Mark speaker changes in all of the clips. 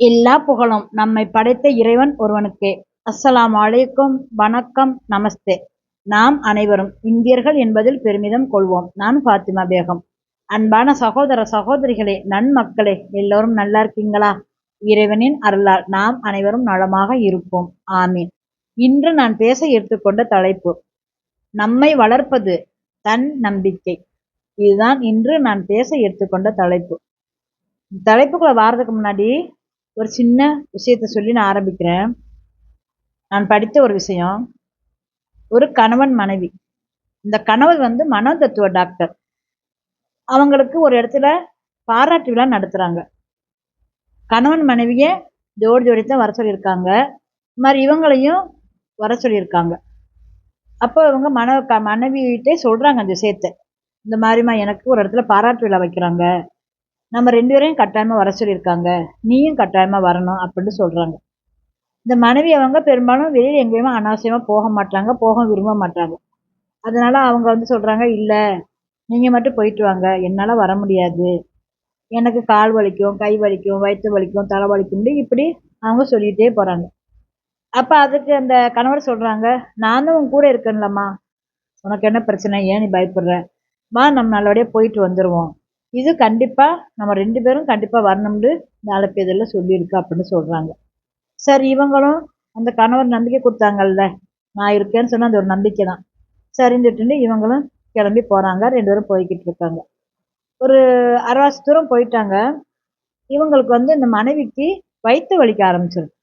Speaker 1: எல்லா புகழும் நம்மை படைத்த இறைவன் ஒருவனுக்கே. அஸ்ஸலாம் அலைக்கும். வணக்கம். நமஸ்தே. நாம் அனைவரும் இந்தியர்கள் என்பதில் பெருமிதம் கொள்வோம். நான் ஃபாத்திமா பேகம். அன்பான சகோதர சகோதரிகளே நன்மக்களே எல்லோரும் நல்லா இருக்கீங்களா? இறைவனின் அருளால் நாம் அனைவரும் நலமாக இருப்போம். ஆமீன். இன்று நான் பேச எடுத்துக்கொண்ட தலைப்பு நம்மை வளர்ப்பது தன் நம்பிக்கை. இதுதான் இன்று நான் பேச எடுத்துக்கொண்ட தலைப்பு. தலைப்புக்குள்ள வாரதுக்கு முன்னாடி ஒரு சின்ன விஷயத்தை சொல்லி நான் ஆரம்பிக்கிறேன். நான் படித்த ஒரு விஷயம். ஒரு கணவன் மனைவி. இந்த கணவர் வந்து மனோதத்துவ டாக்டர். அவங்களுக்கு ஒரு இடத்துல பாராட்டு விழா நடத்துகிறாங்க கணவன் மனைவியை ஜோடி ஜோடி தான் வர சொல்லியிருக்காங்க. இது மாதிரி இவங்களையும் வர சொல்லியிருக்காங்க. அப்போ இவங்க மன க மனைவிகிட்டே சொல்கிறாங்க அந்த விஷயத்தை. இந்த மாதிரிம்மா எனக்கு ஒரு இடத்துல பாராட்டு விழா வைக்கிறாங்க. நம்ம ரெண்டு பேரையும் கட்டாயமாக வர சொல்லியிருக்காங்க. நீயும் கட்டாயமாக வரணும் அப்படின்னு சொல்கிறாங்க இந்த மனைவி அவங்க பெரும்பாலும் வெளியில் எங்கேயுமே அனாவசியமாக போக மாட்டாங்க போக விரும்ப மாட்டாங்க. அதனால் அவங்க வந்து சொல்கிறாங்க இல்லை நீங்கள் மட்டும் போயிட்டு வாங்க. என்னால் வர முடியாது. எனக்கு கால் வலிக்கும் கை வலிக்கும் வயிற்று வலிக்கும் தலை வலிக்கும் இப்படி அவங்க சொல்லிகிட்டே போகிறாங்க அப்போ அதுக்கு அந்த கணவர் சொல்கிறாங்க நானும் உன் கூட இருக்கேன்லம்மா. உனக்கு என்ன பிரச்சனை? ஏன் நீ பயப்படுற? வா நம்ம நல்லபடியாக போயிட்டு வந்துடுவோம் இது கண்டிப்பாக நம்ம ரெண்டு பேரும் கண்டிப்பாக வரணும்னு இந்த அழைப்பேதில் சொல்லியிருக்கு அப்படின்னு சொல்கிறாங்க சரி இவங்களும் அந்த கணவர் நம்பிக்கை கொடுத்தாங்கல்ல நான் இருக்கேன்னு சொன்னால் அந்த ஒரு நம்பிக்கை தான். சரின்னு சொல்லிட்டு இவங்களும் கிளம்பி போகிறாங்க ரெண்டு பேரும் போய்கிட்டு இருக்காங்க. ஒரு அரவாசி தூரம் போயிட்டாங்க. இவங்களுக்கு வந்து இந்த மனைவிக்கு வயிற்று வலிக்க ஆரம்பிச்சிருக்கு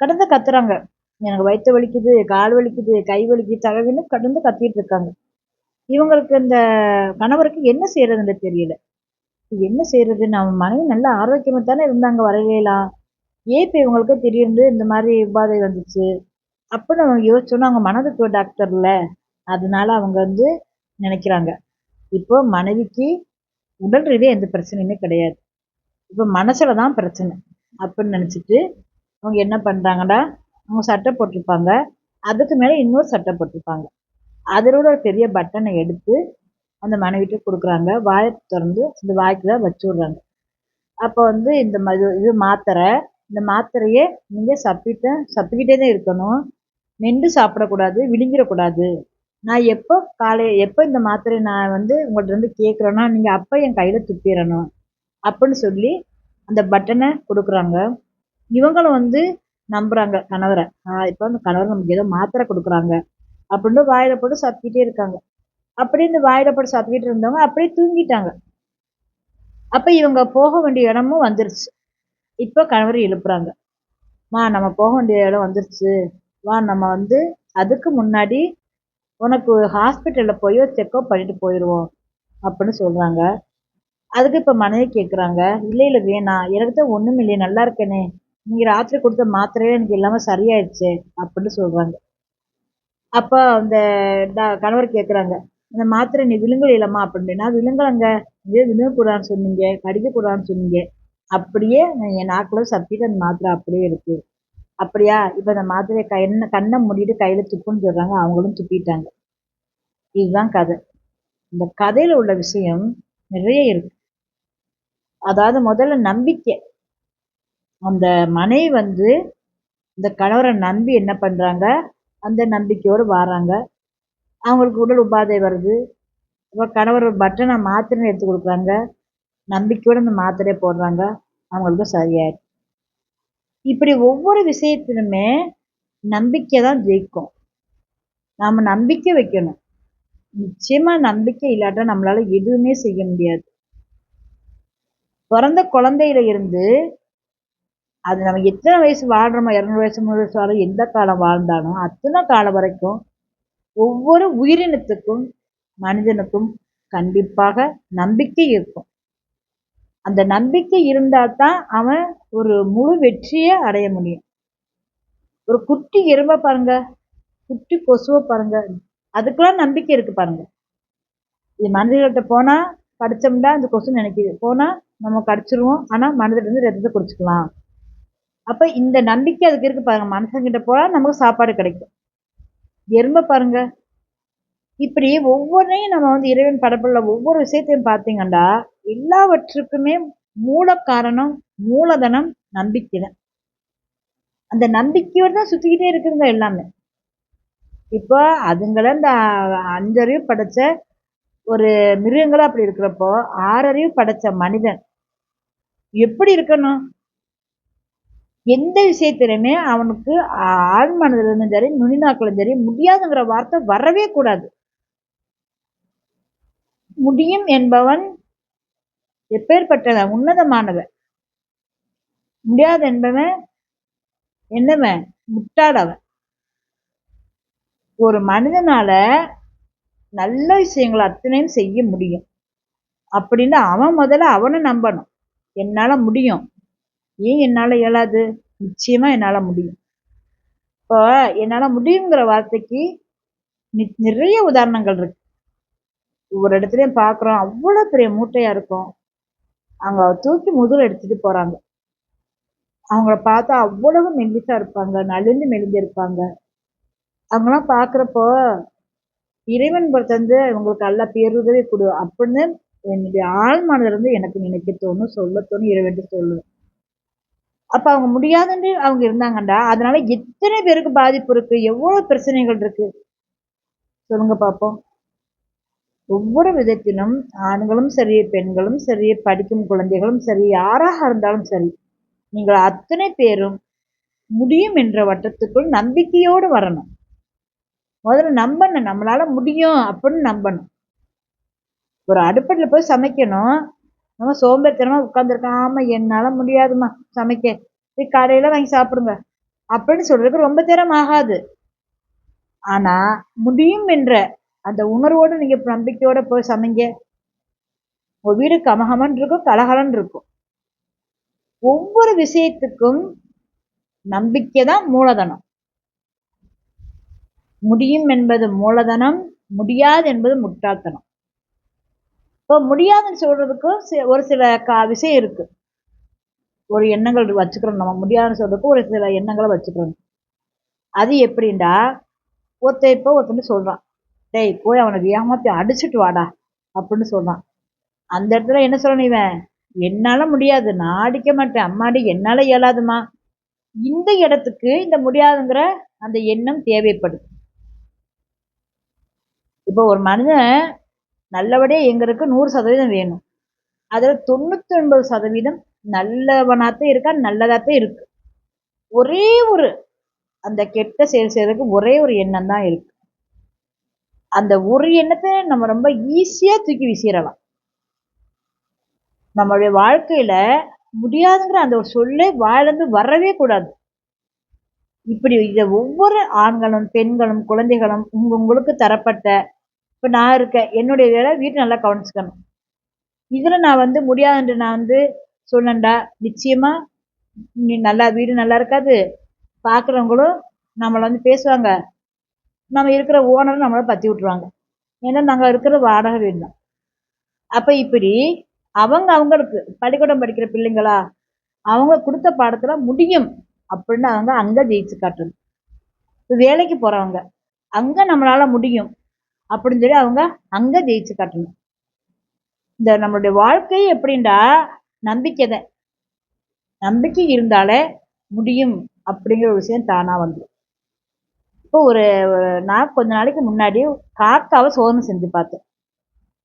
Speaker 1: கடந்து கத்துறாங்க. எனக்கு வயிற்று வலிக்குது கால் வலிக்குது கை வலிக்குது தலைவலின்னு கடந்து கத்திட்டு இருக்காங்க. இவங்களுக்கு இந்த கணவருக்கு என்ன செய்யறதுன்னு தெரியல. என்ன செய்யறது? நம்ம மனைவி நல்ல ஆரோக்கியமாக தானே இருந்தாங்க வரவேலாம் ஏன் இப்போ இவங்களுக்கு திடீர்னு இந்த மாதிரி உபாதை வந்துச்சு? அப்படின்னு அவங்க யோசிச்சோன்னா அவங்க மனதுக்கு டாக்டர்ல அதனால அவங்க வந்து நினைக்கிறாங்க. இப்போ மனைவிக்கு உடல் ரீதியாக எந்த பிரச்சனையுமே கிடையாது. இப்போ மனசில் தான் பிரச்சனை. அப்படின்னு நினச்சிட்டு அவங்க என்ன பண்ணுறாங்கடா அவங்க சட்டை போட்டிருப்பாங்க. அதுக்கு மேலே இன்னொரு சட்டை போட்டிருப்பாங்க. அதனோட ஒரு பெரிய பட்டனை எடுத்து அந்த மனைவிட்டு கொடுக்குறாங்க. வாயை திறந்து அந்த வாய்க்குள்ள வச்சு விட்றாங்க. அப்போ வந்து இந்த மது இது மாத்திரை. இந்த மாத்திரையே நீங்கள் சப்பிட்ட சப்பிக்கிட்டே தான் இருக்கணும். மென்று சாப்பிடக்கூடாது விழுங்கிடக்கூடாது. நான் எப்போ காலை எப்போ இந்த மாத்திரையை நான் வந்து உங்கள்கிட்ட இருந்து கேட்குறேன்னா நீங்கள் அப்போ என் கையில் துப்பிடணும். அப்படின்னு சொல்லி அந்த பட்டனை கொடுக்குறாங்க. இவங்களும் வந்து நம்புகிறாங்க கணவரை. இப்போ அந்த கணவர் நமக்கு ஏதோ மாத்திரை கொடுக்குறாங்க. அப்படின்னு வாயில் போட்டு சாப்பிட்டுட்டே இருக்காங்க. அப்படியே இந்த வாயில் போட்டு சப்பிக்கிட்டு இருந்தவங்க அப்படியே தூங்கிட்டாங்க. அப்போ இவங்க போக வேண்டிய இடமும் வந்துருச்சு. இப்போ கணவர் எழுப்புறாங்க. மா நம்ம போக வேண்டிய இடம் வந்துருச்சு. வா நம்ம வந்து அதுக்கு முன்னாடி உனக்கு ஹாஸ்பிட்டலில் போய் செக்அப் பண்ணிட்டு போயிடுவோம் அப்படின்னு சொல்கிறாங்க அதுக்கு இப்போ மனைவி கேட்குறாங்க இல்லை இல்லை வேணாம் எனக்கு தான் ஒன்றும் இல்லையே நல்லா இருக்கேனே. நீங்கள் ராத்திரி கொடுத்த மாத்திரையே எனக்கு இல்லாமல் சரியாயிடுச்சு. அப்படின்னு சொல்கிறாங்க அப்போ அந்த கணவர் கேட்குறாங்க இந்த மாத்திரை நீ விழுங்கலையிலம்மா அப்படின்னா நான் விழுங்கலைங்க. இதே விழுங்கக்கூடாதுன்னு சொன்னீங்க கடிக்கக்கூடாதுன்னு சொன்னீங்க. அப்படியே என் நாக்கில் சப்பிட்டு அந்த மாத்திரை அப்படியே இருக்கு. அப்படியா? இப்போ அந்த மாத்திரையை கண்ணை கண்ணை மூடிட்டு கையில் துப்புன்னு சொல்கிறாங்க அவங்களும் துப்பிட்டாங்க. இதுதான் கதை. இந்த கதையில் உள்ள விஷயம் நிறைய இருக்கு. அதாவது முதல்ல நம்பிக்கை. அந்த மனைவி வந்து இந்த கணவரை நம்பி என்ன பண்ணுறாங்க அந்த நம்பிக்கையோடு வராங்க. அவங்களுக்கு உடல் உபாதை வருது. அப்போ கணவர் பட்டனை மாத்திரை எடுத்து கொடுக்குறாங்க. நம்பிக்கையோடு அந்த மாத்திரையை போடுறாங்க. அவங்களுக்கு சரியாயிடும் இப்படி ஒவ்வொரு விஷயத்திலுமே நம்பிக்கை தான் ஜெயிக்கும். நாம் நம்பிக்கை வைக்கணும். நிச்சயமாக நம்பிக்கை இல்லாட்டா நம்மளால் எதுவுமே செய்ய முடியாது. பிறந்த குழந்தையில இருந்து அது நம்ம எத்தனை வயசு வாழ்கிறோமோ இரநூறு வயசு முந்நூறு வயசு வாழ எந்த காலம் வாழ்ந்தாலும் அத்தனை காலம் வரைக்கும் ஒவ்வொரு உயிரினத்துக்கும் மனிதனுக்கும் கண்டிப்பாக நம்பிக்கை இருக்கும். அந்த நம்பிக்கை இருந்தால் தான் அவன் ஒரு முழு வெற்றியை அடைய முடியும். ஒரு குட்டி எறும்பை பாருங்க குட்டி கொசுவை பாருங்க அதுக்கெல்லாம் நம்பிக்கை இருக்குது பாருங்க. இது மனிதர்கள்ட்ட போனால் படித்தோம்னா அந்த கொசு நினைக்கிது. போனால் நம்ம கடிச்சிருவோம் ஆனால் மனிதர்கிட்ட ரத்தத்தை குடிச்சிக்கலாம். அப்போ இந்த நம்பிக்கை அதுக்கு இருக்கு பாருங்க. மனுஷங்கிட்ட போனால் நமக்கு சாப்பாடு கிடைக்கும். எறும்பை பாருங்க. இப்படி ஒவ்வொன்றையும் நம்ம வந்து இறைவன் படப்புள்ள ஒவ்வொரு விஷயத்தையும் பார்த்தீங்கன்னா எல்லாவற்றுக்குமே மூல காரணம் மூலதனம் நம்பிக்கை தான் அந்த நம்பிக்கையோடு தான் சுற்றிக்கிட்டே இருக்குதுங்க எல்லாமே. இப்போ அதுங்கள இந்த அஞ்சறிவு படைச்ச ஒரு மிருகங்களாக அப்படி இருக்கிறப்போ ஆறறிவு படைச்ச மனிதன் எப்படி இருக்கணும்? எந்த விஷயத்திலுமே அவனுக்கு ஆழ் மனதிலும் சரி நுனிநாக்களும் சரி முடியாதுங்கிற வார்த்தை வரவே கூடாது. முடியும் என்பவன் எப்பேற்பட்டவன் உன்னதமானவன். முடியாது என்பவன் என்னவன்? முட்டாளவன். ஒரு மனிதனால நல்ல விஷயங்களை அத்தனையும் செய்ய முடியும். அப்படின்னு அவன் முதல்ல அவனை நம்பணும். என்னால முடியும். ஏன் என்னால் இயலாது? நிச்சயமா என்னால் முடியும். இப்போ என்னால் முடியுங்கிற வார்த்தைக்கு நிறைய உதாரணங்கள் இருக்கு. ஒவ்வொரு இடத்துலையும் பார்க்குறோம் அவ்வளோ பெரிய மூட்டையாக இருக்கும். அவங்க தூக்கி முதல் எடுத்துகிட்டு போகிறாங்க அவங்கள பார்த்தா அவ்வளவு மெல்லிசாக இருப்பாங்க. நலிந்து மெலிந்து இருப்பாங்க. அவங்களாம் பார்க்குறப்போ இறைவன் பொறுத்தந்து இவங்களுக்கு எல்லா பேருதவி கொடு. அப்படின்னு என்னுடைய இருந்து எனக்கு நினைக்க தோணும் சொல்ல தோணும் இறைவன் சொல்லுவேன். அப்போ அவங்க முடியாதுன்னு அவங்க இருந்தாங்கண்டா அதனால எத்தனை பேருக்கு பாதிப்பு இருக்கு? எவ்வளோ பிரச்சனைகள் இருக்கு? சொல்லுங்க பார்ப்போம் ஒவ்வொரு விதத்திலும் ஆண்களும் சரி பெண்களும் சரி படிக்கும் குழந்தைகளும் சரி யாராக இருந்தாலும் சரி நீங்கள் அத்தனை பேரும் முடியும் என்ற வட்டத்துக்குள் நம்பிக்கையோடு வரணும். முதல்ல நம்பணும். நம்மளால முடியும் அப்படின்னு நம்பணும். ஒரு அடுப்படியில் போய் சமைக்கணும். நம்ம சோம்பேறித்தனமாக உட்காந்துருக்காம என்னால் முடியாதுமா சமைக்க. போய் கடையில் வாங்கி சாப்பிடுங்க. அப்படின்னு சொல்றதுக்கு ரொம்ப திறம் ஆகாது. ஆனா முடியும் என்ற அந்த உணர்வோடு நீங்க நம்பிக்கையோட போய் சமைங்க. உங்க வீடு கமகமன் இருக்கும் கலகலன் இருக்கும். ஒவ்வொரு விஷயத்துக்கும் நம்பிக்கை தான் மூலதனம். முடியும் என்பது மூலதனம் முடியாது என்பது முட்டாள்தனம். இப்போ முடியாதுன்னு சொல்கிறதுக்கும் ஒரு சில கா விஷயம் இருக்குது ஒரு எண்ணங்கள் வச்சுக்கிறோம் நம்ம. முடியாதுன்னு சொல்கிறதுக்கு ஒரு சில எண்ணங்களை வச்சுக்கிறோம். அது எப்படின்டா ஒருத்த இப்போ ஒருத்தன் சொல்கிறான் டேய் போய் அவனை ஏமாத்தி அடிச்சுட்டு வாடா அப்படின்னு சொல்கிறான் அந்த இடத்துல என்ன சொல்லணும் இவன்? என்னால் முடியாது. நான் அடிக்க மாட்டேன். அம்மாடி என்னால் இயலாதுமா. இந்த இடத்துக்கு இந்த முடியாதுங்கிற அந்த எண்ணம் தேவைப்படுது. இப்போ ஒரு மனிதன் நல்லபடியாக எங்களுக்கு நூறு சதவீதம் வேணும். அதில் தொண்ணூற்றி ஒன்பது சதவீதம் நல்லவனாகத்தான் இருக்கா நல்லதாத்தான் இருக்கு. ஒரே ஒரு அந்த கெட்ட செயல் செய்யறதுக்கு ஒரே ஒரு எண்ணம் தான் இருக்கு. அந்த ஒரு எண்ணத்தை நம்ம ரொம்ப ஈஸியாக தூக்கி வீசிடலாம் நம்மளுடைய வாழ்க்கையில முடியாதுங்கிற அந்த ஒரு சொல்லே வாயிலிருந்து வரவே கூடாது. இப்படி இதை ஒவ்வொரு ஆண்களும் பெண்களும் குழந்தைகளும் உங்க உங்களுக்கு தரப்பட்ட இப்போ நான் இருக்கேன். என்னுடைய வேலை வீட்டை நல்லா கவனிச்சுக்கணும். இதில் நான் வந்து முடியாதுன்ற நான் வந்து சொன்னேன்டா. நிச்சயமாக நீ நல்லா வீடு நல்லா இருக்காது. பார்க்குறவங்களும் நம்மளை வந்து பேசுவாங்க. நம்ம இருக்கிற ஓனரும் நம்மளை பற்றி விட்ருவாங்க ஏன்னா நாங்கள் இருக்கிற வாடகை வீடு தான். அப்போ இப்படி அவங்க அவங்களுக்கு பள்ளிக்கூடம் படிக்கிற பிள்ளைங்களா? அவங்க கொடுத்த பாடத்தில் முடியும் அப்படின்னு அவங்க அங்கே ஜெயிச்சு காட்டணும். இப்போ வேலைக்கு போகிறவங்க அங்கே நம்மளால் முடியும். அப்படின்னு சொல்லி அவங்க அங்கே ஜெயிச்சு காட்டணும். இந்த நம்மளுடைய வாழ்க்கை எப்படின்டா நம்பிக்கை தான். நம்பிக்கை இருந்தாலே முடியும் அப்படிங்கிற ஒரு விஷயம் தானாக வந்துடும் இப்போ ஒரு நான் கொஞ்ச நாளைக்கு முன்னாடி காக்காவை சோதனை செஞ்சு பார்த்தேன்.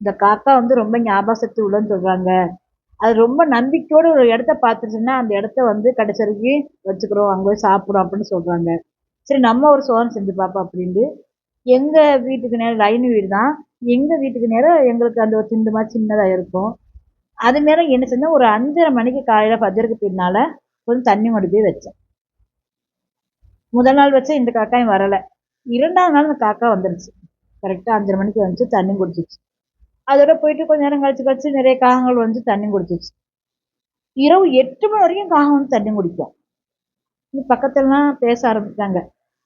Speaker 1: இந்த காக்கா வந்து ரொம்ப ஞாபகத்து உள்ளன்னு சொல்கிறாங்க அது ரொம்ப நம்பிக்கையோடு ஒரு இடத்த பார்த்துருச்சுன்னா அந்த இடத்த வந்து கடைசி வரைக்கும் வச்சுக்கிறோம் அங்கே போய் சாப்பிடும் அப்படின்னு சொல்கிறாங்க சரி நம்ம ஒரு சோதனை செஞ்சு பார்ப்போம் அப்படின்ட்டு எங்கள் வீட்டுக்கு நேரம் லைன் வீடு தான் எங்கள் வீட்டுக்கு நேரம் எங்களுக்கு அந்த ஒரு திண்டு மாதிரி சின்னதாக இருக்கும். அது நேரம் என்ன செஞ்சேன் ஒரு அஞ்சரை மணிக்கு காலையில் பஜருக்கு பின்னால் கொஞ்சம் தண்ணி கொண்டு போய் வச்சேன். முதல் நாள் வச்சா இந்த காக்காயும் வரலை. இரண்டாவது நாள் இந்த காக்கா வந்துருச்சு. கரெக்டாக அஞ்சரை மணிக்கு வந்துச்சு தண்ணி குடிச்சிச்சு. அதோட போயிட்டு கொஞ்ச நேரம் கழிச்சு கழிச்சு நிறைய காகங்கள் வந்து தண்ணி குடிச்சிச்சு. இரவு எட்டு மணி வரைக்கும் காகம் வந்து தண்ணி குடிக்கும். பக்கத்துலலாம் பேச ஆரம்பிச்சாங்க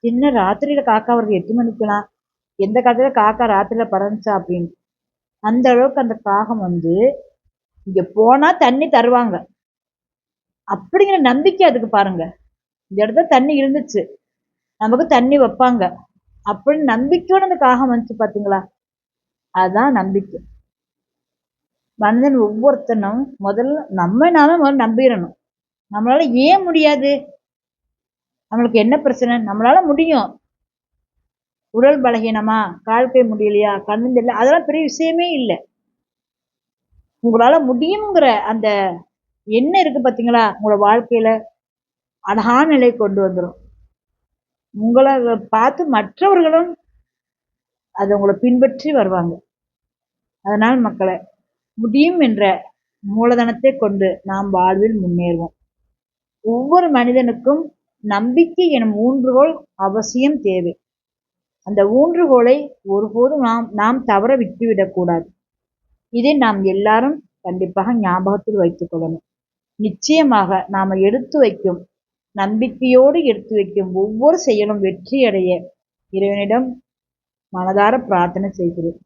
Speaker 1: என்ன ராத்திரியில் காக்கா வருது எட்டு மணிக்கெல்லாம்? எந்த காலத்துல காக்கா ராத்திரில பறந்துச்சா அப்படின்னு. அந்த அளவுக்கு அந்த காகம் வந்து இங்க போனா தண்ணி தருவாங்க. அப்படிங்கிற நம்பிக்கை அதுக்கு பாருங்க. இந்த இடத்துல தண்ணி இருந்துச்சு. நமக்கு தண்ணி வைப்பாங்க. அப்படின்னு நம்பிக்கையோட அந்த காகம் வந்துச்சு பார்த்தீங்களா அதுதான் நம்பிக்கை. மனிதன் ஒவ்வொருத்தனும் முதல்ல நம்ம நாம முதல்ல நம்பிடணும். நம்மளால ஏன் முடியாது? நம்மளுக்கு என்ன பிரச்சனை? நம்மளால முடியும். உடல் பலகீனமா? கால் கை முடியலையா? கண்ணு தெரியல. அதெல்லாம் பெரிய விஷயமே இல்லை. உங்களால் முடியுங்கிற அந்த என்ன இருக்குது பார்த்தீங்களா உங்களோட வாழ்க்கையில் அழகான நிலை கொண்டு வந்துடும் உங்களை பார்த்து மற்றவர்களும் அதை உங்களை பின்பற்றி வருவாங்க. அதனால் மக்களை முடியும் என்ற மூலதனத்தை கொண்டு நாம் வாழ்வில் முன்னேறுவோம். ஒவ்வொரு மனிதனுக்கும் நம்பிக்கை எனும் ஊன்றுகோல் அவசியம் தேவை. அந்த ஊன்றுகோலை ஒருபோதும் நாம் நாம் தவற விட்டுவிடக்கூடாது இதை நாம் எல்லாரும் கண்டிப்பாக ஞாபகத்தில் வைத்துக் கொள்ளணும். நிச்சயமாக நாம் எடுத்து வைக்கும் நம்பிக்கையோடு எடுத்து வைக்கும் ஒவ்வொரு செயலும் வெற்றியடைய இறைவனிடம் மனதார பிரார்த்தனை செய்கிறேன்.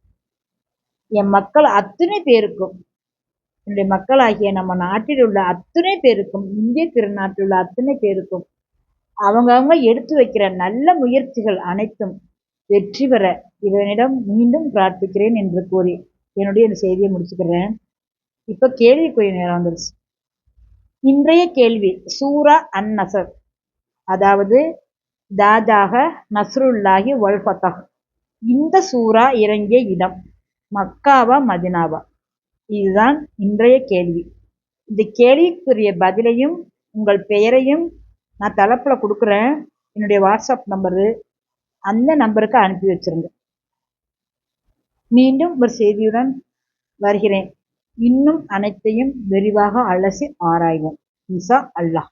Speaker 1: என் மக்கள் அத்தனை பேருக்கும் என்னுடைய மக்களாகிய நம்ம நாட்டில் உள்ள அத்தனை பேருக்கும் இந்திய திருநாட்டில் உள்ள அத்தனை பேருக்கும் அவங்கவுங்க எடுத்து வைக்கிற நல்ல முயற்சிகள் அனைத்தும் வெற்றி பெற இவனிடம் மீண்டும் பிரார்த்திக்கிறேன் என்று கூறி என்னுடைய இந்த செய்தியை முடிச்சுக்கிறேன். இப்போ கேள்விக்குரிய நேரம் வந்துருச்சு. இன்றைய கேள்வி சூரா அன் நசர் அதாவது தாஜாக நஸ்ருல்லாஹி வல் ஃபத்தஹ். இந்த சூரா இறங்கிய இடம் மக்காவா மதினாவா? இதுதான் இன்றைய கேள்வி. இந்த கேள்விக்குரிய பதிலையும் உங்கள் பெயரையும் நான் தலைப்பில் கொடுக்குறேன். என்னுடைய வாட்ஸ்அப் நம்பரு அந்த நம்பருக்கு அனுப்பி வச்சிருங்க. மீண்டும் ஒரு செய்தியுடன் வருகிறேன். இன்னும் அனைத்தையும் விரிவாக அலசி ஆராய்வோம். இன்சா அல்லாஹ்.